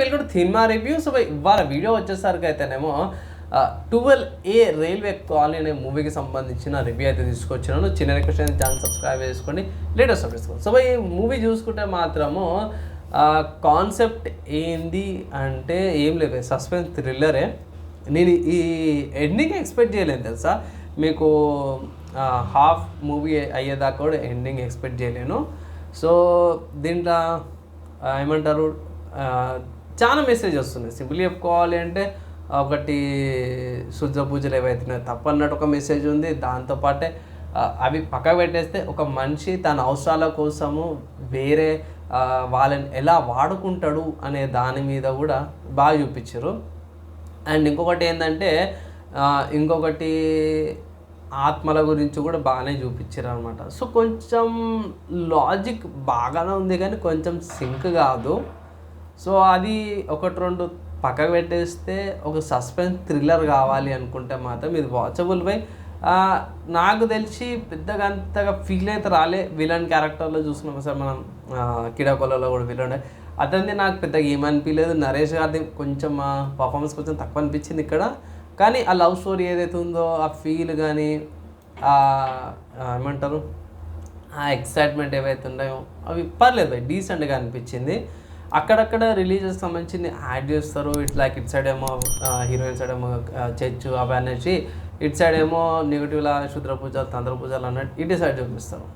Welcome cinema review so ఇవాళ video వచ్చేసరికి అయితేనేమో ట్వెల్వ్ ఏ రైల్వే కాలనీ అనే మూవీకి సంబంధించిన రివ్యూ అయితే తీసుకొచ్చినాను. చిన్న రిక్వెస్ట్ అయితే ఛానల్ సబ్స్క్రైబ్ చేసుకోండి. లేటెస్ట్ అప్డేట్స్ సో ఈ మూవీ చూసుకుంటే మాత్రము కాన్సెప్ట్ ఏంది అంటే ఏం లేదు. సస్పెన్స్ థ్రిల్లరే నేను ఈ ఎండింగ్ ఎక్స్పెక్ట్ చేయలేను తెలుసా? మీకు హాఫ్ మూవీ అయ్యేదాకా కూడా ఎండింగ్ ఎక్స్పెక్ట్ చేయలేను. సో దీంట్లో ఏమంటారు? చాలా మెసేజ్ వస్తున్నాయి. సింపుల్ చెప్పుకోవాలి అంటే ఒకటి శుద్ధ పూజలు ఏవైతున్నాయి తప్పన్నట్టు ఒక మెసేజ్ ఉంది. దాంతోపాటే అవి పక్క పెట్టేస్తే ఒక మనిషి తన అవసరాల కోసము వేరే వాళ్ళని ఎలా వాడుకుంటాడు అనే దాని మీద కూడా బాగా చూపించారు. అండ్ ఇంకొకటి ఏంటంటే ఇంకొకటి ఆత్మల గురించి కూడా బాగానే చూపించారు అనమాట సో కొంచెం లాజిక్ బాగానే ఉంది కానీ కొంచెం సింక్ కాదు. సో అది ఒకటి రెండు పక్కకు పెట్టేస్తే ఒక సస్పెన్స్ థ్రిల్లర్ కావాలి అనుకుంటే మాత్రం ఇది వాచబుల్ బై నాకు తెలిసి పెద్దగా అంతగా ఫీల్ అయితే రాలే. విలన్ క్యారెక్టర్లో చూసుకున్నాం సార్ మనం కిడాకొలలో కూడా విలన్ అతనిది నాకు పెద్దగా ఏమనిపించలేదు నరేష్ గారిది కొంచెం పర్ఫార్మెన్స్ కొంచెం తక్కువ అనిపించింది ఇక్కడ. కానీ ఆ లవ్ స్టోరీ ఏదైతే ఉందో ఆ ఫీల్ కానీ ఏమంటారు? ఆ ఎక్సైట్మెంట్ ఏవైతే ఉన్నాయో అవి పర్లేదు డీసెంట్గా అనిపించింది. అక్కడక్కడ రిలీజెస్ సంబంధించి యాడ్ చేస్తారు. ఇట్లా ఇట్ సైడ్ ఏమో హీరోయిన్ సైడ్ ఏమో చర్చ్ అవి అనేసి ఇట్ సైడ్ ఏమో నెగిటివ్లా శుద్ర పూజ తంత్ర పూజలు అన్నట్టు ఇటు సైడ్ చూపిస్తారు.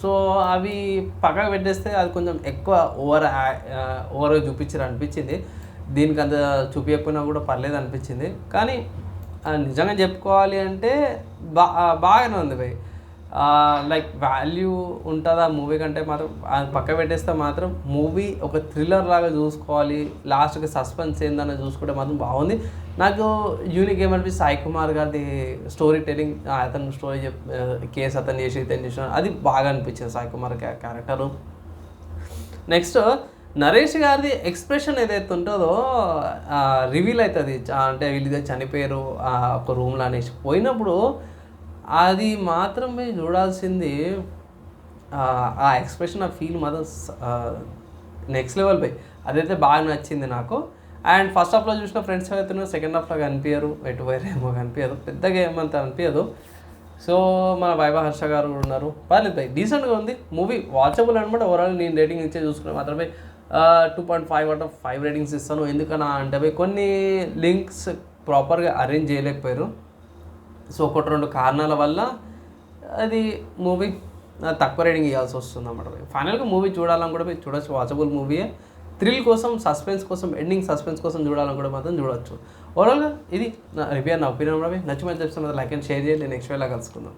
సో అవి పక్కకు పెట్టేస్తే అది కొంచెం ఎక్కువ ఓవర్ ఓవర్గా చూపించారు అనిపించింది. దీనికి అంత చూపించకపోయినా కూడా పర్లేదు అనిపించింది. కానీ నిజంగా చెప్పుకోవాలి అంటే బా బాగానే ఉంది భయ్. లైక్ వాల్యూ ఆ మూవీ కంటే మాత్రం అది పక్క పెట్టేస్తే మాత్రం మూవీ ఒక థ్రిల్లర్ లాగా చూసుకోవాలి. లాస్ట్కి సస్పెన్స్ ఏందని చూసుకుంటే మాత్రం బాగుంది. నాకు యూనిక్ ఏమనిపిస్తే సాయి కుమార్ గారిది స్టోరీ టెలింగ్ అతను స్టోరీ చెప్ కేసు అతను చేసి ఇతను చేసిన అది బాగా అనిపించింది సాయి కుమార్ క్యారెక్టరు నెక్స్ట్ నరేష్ గారిది ఎక్స్ప్రెషన్ ఏదైతే ఉంటుందో రివీల్ అవుతుంది. అంటే వీళ్ళు చనిపోయారు ఆ ఒక రూమ్లో అనేసి. పోయినప్పుడు అది మాత్రమే చూడాల్సింది ఆ, ఎక్స్ప్రెషన్ ఆ ఫీల్ మాత్రం నెక్స్ట్ లెవెల్ పై. అదైతే బాగా నచ్చింది నాకు. అండ్ ఫస్ట్ హాఫ్లో చూసిన ఫ్రెండ్స్ అయితే సెకండ్ హాఫ్లో కనిపించరు ఎటు ఏమో కనిపించదు పెద్దగా ఏమంత అనిపించదు సో మన వైభవ హర్ష గారు కూడా ఉన్నారు. పర్లేదు భయ్ డీసెంట్గా ఉంది. మూవీ వాచబుల్ అనమాట ఓవరాల్ నేను రేటింగ్ ఇచ్చే చూసుకునే మాత్రమే two point five out of five ratings ఇస్తాను. ఎందుకన్నా అంటే కొన్ని లింక్స్ ప్రాపర్గా అరేంజ్ చేయలేకపోయారు. సో ఒకటి రెండు కారణాల వల్ల అది మూవీ తక్కువ రేటింగ్ ఇవ్వాల్సి వస్తుంది అన్నమాట. ఫైనల్గా మూవీ చూడాలని కూడా మీరు చూడొచ్చు. వాచబుల్ మూవీయే థ్రిల్ కోసం సస్పెన్స్ కోసం ఎండింగ్ సస్పెన్స్ కోసం చూడాలని కూడా మాత్రం చూడొచ్చు. ఓవరాల్గా ఇది నా రివ్యూ నా ఒపీనియన్ కూడా నచ్చి మంచి చెప్తున్నది లైక్ అండ్ షేర్ చేయండి. నెక్స్ట్ వేలా కలుసుకుందాం.